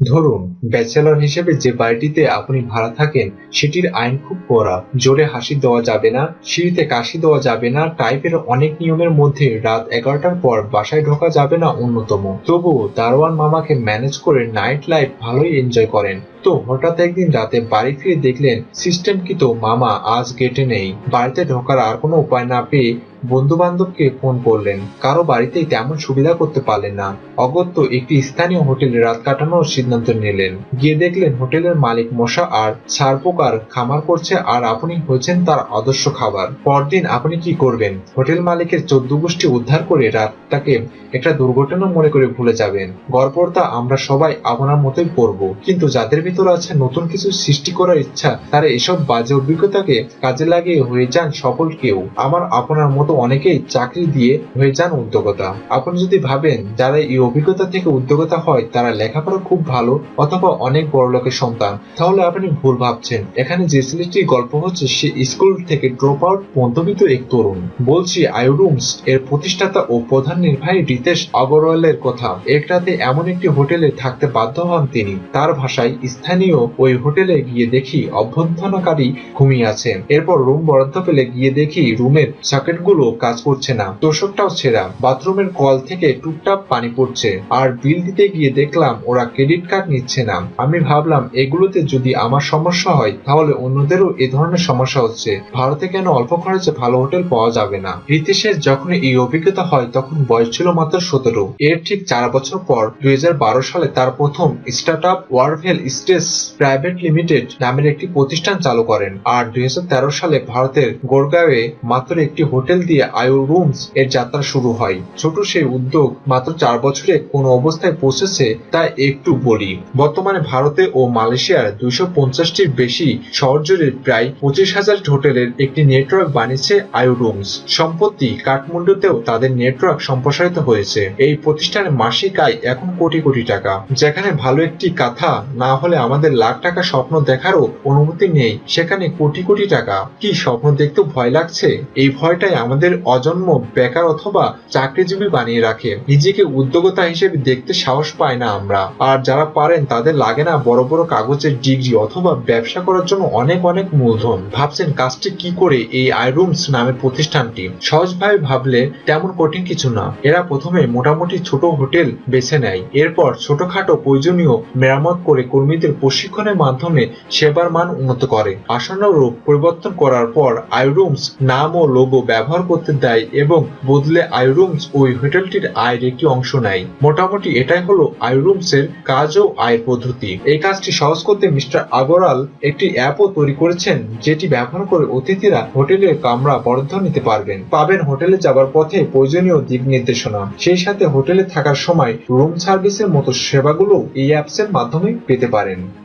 ধরুন, ব্যাচেলর হিসেবে যে বাড়িটিতে আপনি ভাড়া থাকেন, সেটির আইন খুব কড়া। জোরে হাসি দেওয়া যাবে না, সিঁড়িতে কাশি দেওয়া যাবে না, টাইপের অনেক নিয়মের মধ্যে রাত এগারোটার পর বাসায় ঢোকা যাবে না অন্যতম। তবুও দারোয়ান মামাকে ম্যানেজ করে নাইট লাইফ ভালোই এনজয় করেন। তো হঠাৎ একদিন রাতে বাড়ি ফিরে দেখলেন সিস্টেম কি তো মামা আজ গেটে নেই। বাড়িতে ঢোকার আর কোনো উপায় না পেয়ে বন্ধু বান্ধবকে ফোন করলেন। কারও বাড়িতেই তেমন সুবিধা করতে পারলেন না। অগত্য একটি স্থানীয় হোটেলে রাত কাটানোর সিদ্ধান্ত নিলেন। গিয়ে দেখলেন হোটেলের মালিক মশা আর ছাড় পোকার খামার করছে আর আপনি হয়েছেন তার আদর্শ খাবার। পরদিন আপনি কি করবেন? হোটেল মালিকের চোদ্দ গোষ্ঠী উদ্ধার করে রাতটাকে একটা দুর্ঘটনা মনে করে ভুলে যাবেন। গড়পড়তা আমরা সবাই আপনার মতোই পড়ব কিন্তু যাদের ভিতর আছে নতুন কিছু সৃষ্টি করার ইচ্ছা, তারা এসব বাজে অভিজ্ঞতাকে কাজে লাগিয়ে হয়ে যান সফল কেউ। আমার, আপনার মতো অনেকেই চাকরি দিয়ে হয়ে যান উদ্যোগতা আপনি যদি ভাবেন যারা এই অভিজ্ঞতা থেকে উদ্যোগতা হয়, তারা লেখাপড়া খুব ভালো অথবা অনেক বড় লোকের সন্তান, তাহলে আপনি ভুল ভাবছেন। এখানে যে ছেলেটির গল্প হচ্ছে, সে স্কুল থেকে ড্রপ আউট মধ্যবিত্ত এক তরুণ। বলছি আয়োরুমস এর প্রতিষ্ঠাতা ও প্রধান নির্বাহী রিতেশ আগরওয়ালের কথা। এক রাতে এমন একটি হোটেলে থাকতে বাধ্য হন তিনি। তার ভাষায় স্থানীয় ওই হোটেলে গিয়ে দেখি অভ্যন্তরণকারী ঘুমিয়ে আছেন এরপর রুম বরাদ্দ পেলে গিয়ে দেখি রুমের সকেটগুলো কাজ করছে না। তোষকটাও ছেঁড়া। বাথরুমের কল থেকে টুকটাক পানি পড়ছে। আর বিল দিতে গিয়ে দেখলাম ওরা ক্রেডিট কার্ড নিচ্ছে না। আমি ভাবলাম, এগুলোতে যদি আমার সমস্যা হয়, তাহলে অন্যদেরও এ ধরনের সমস্যা হচ্ছে। ভারতে কেন অল্প খরচে ভালো হোটেল পাওয়া যাবে না? রিতেশের যখন এই অভিজ্ঞতা হয়, তখন বয়স ছিল মাত্র সতেরো। এর ঠিক চার বছর পর দুই হাজার বারো সালে তার প্রথম স্টার্ট আপ ওয়ারভেল স্টেস প্রাইভেট লিমিটেড নামের একটি প্রতিষ্ঠান চালু করেন। আর দুই সালে ভারতের গোরগাঁওয়ে মাত্র একটি হোটেল দিয়ে আয়ু রুমস এর যাত্রা শুরু হয়। ছোট সেই উদ্যোগ মাত্র চার বছরে কোন অবস্থায় পৌঁছেছে তা একটু বলি। বর্তমানে ভারতে ও মালয়েশিয়ার দুইশো পঞ্চাশটির বেশি শহর জুড়ে প্রায় পঁচিশ হাজার হোটেলের একটি নেটওয়ার্ক বানিয়েছে আয়ু রুমস। সম্প্রতি কাঠমান্ডুতেও তাদের নেটওয়ার্ক সম্প্রসারিত হয়েছে। এই প্রতিষ্ঠানের মাসিক আয় এখন কোটি কোটি টাকা। যেখানে ভালো একটি কাথা না হলে আমাদের লাখ টাকা স্বপ্ন দেখারও অনুমতি নেই। সেখানে কোটি কোটি টাকা। কি স্বপ্ন দেখতে ভয় লাগছে? এই ভয়টাই আমাদের অজন্ম বেকার অথবা চাকরিজীবী বানিয়ে রাখে। নিজেকে উদ্যোগতা হিসেবে দেখতে সাহস পায় না আমরা। আর যারা পারেন, তাদের লাগে না বড় বড় কাগজের ডিগ্রি অথবা ব্যবসা করার জন্য অনেক অনেক মূলধন। ভাবছেন কাজটি কি করে এই আইরুমস নামের প্রতিষ্ঠানটি? সহজভাবে ভাবলে তেমন কঠিন কিছু না। এরা প্রথমে মোটামুটি ছোট হোটেল বেছে নেয়। এরপর ছোটখাটো প্রয়োজনীয় মেরামত করে কর্মীদের প্রশিক্ষণের মাধ্যমে সেবার মান উন্নত করে। আশানুরূপ পরিবর্তন করার পর আইরুমস নাম ও লোগো ব্যবহার করতে দেয় এবং বদলে আইরুমস ওই হোটেলটির আয়ের একটি অংশ নেয়। মোটামুটি এটাই হলো আইরুমস এর কাজ ও আয়ের পদ্ধতি। এই কাজটি সহজ করতে মিস্টার আগরাল একটি অ্যাপও তৈরি করেছেন, যেটি ব্যবহার করে অতিথিরা হোটেলের কামরা বরাদ্দ নিতে পারবেন। পাবেন হোটেলে যাবার পথে প্রয়োজনীয় দিক নির্দেশনা। সেই সাথে হোটেলে থাকার সময় রুম সার্ভিসের মতো সেবাগুলো এই অ্যাপসের মাধ্যমে পেতে পারেন। and